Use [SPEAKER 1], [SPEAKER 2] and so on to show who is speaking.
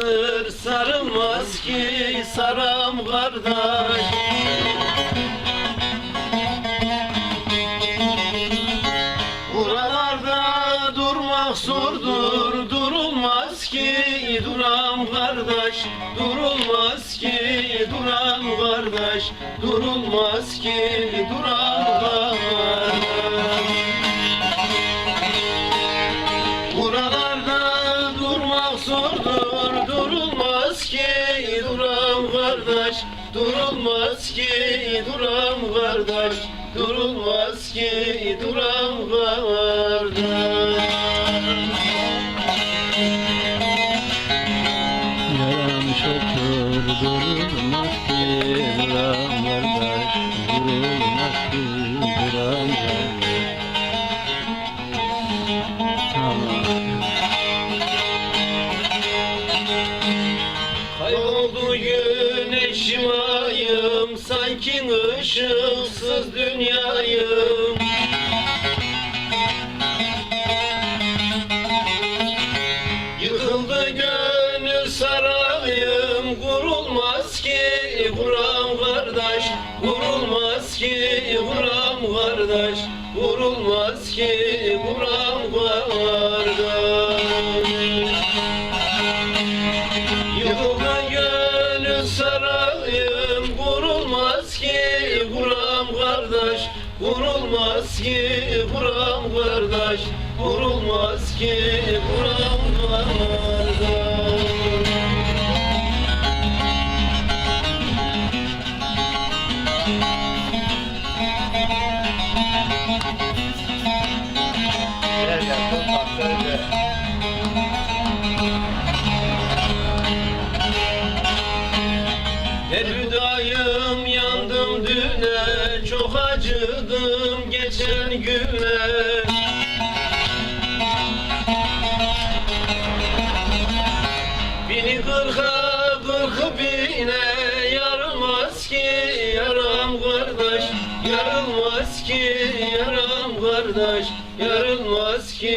[SPEAKER 1] Vardır Sarılmaz ki saram kardeş. Buralarda durmak zordur Durulmaz ki duram kardeş. Durulmaz ki duram kardeş Durulmaz ki duram kardeş kardeş. Durulmaz ki duram kardeş. Durulmaz ki duram kardeş.
[SPEAKER 2] Yaram çoktur durulmaz ki duram kardeş. Durulmaz ki duram kardeş
[SPEAKER 1] güneşim ayım Sanki ışıksız dünyayım. Yıkıldı gönül sarayım Kurulmaz ki kuram kardeş Kurulmaz ki kuram kardeş Kurulmaz ki kuram kardeş. Yıkıldı gönül sarayım ki kuram kardeş Kurulmaz ki kuram kardeş Kurulmaz ki kuram kardeş. Her Acıdım geçen güne. Bini kırka kırkı bine Yarılmaz ki yaram kardeş Yarılmaz ki yaram kardeş Yarılmaz ki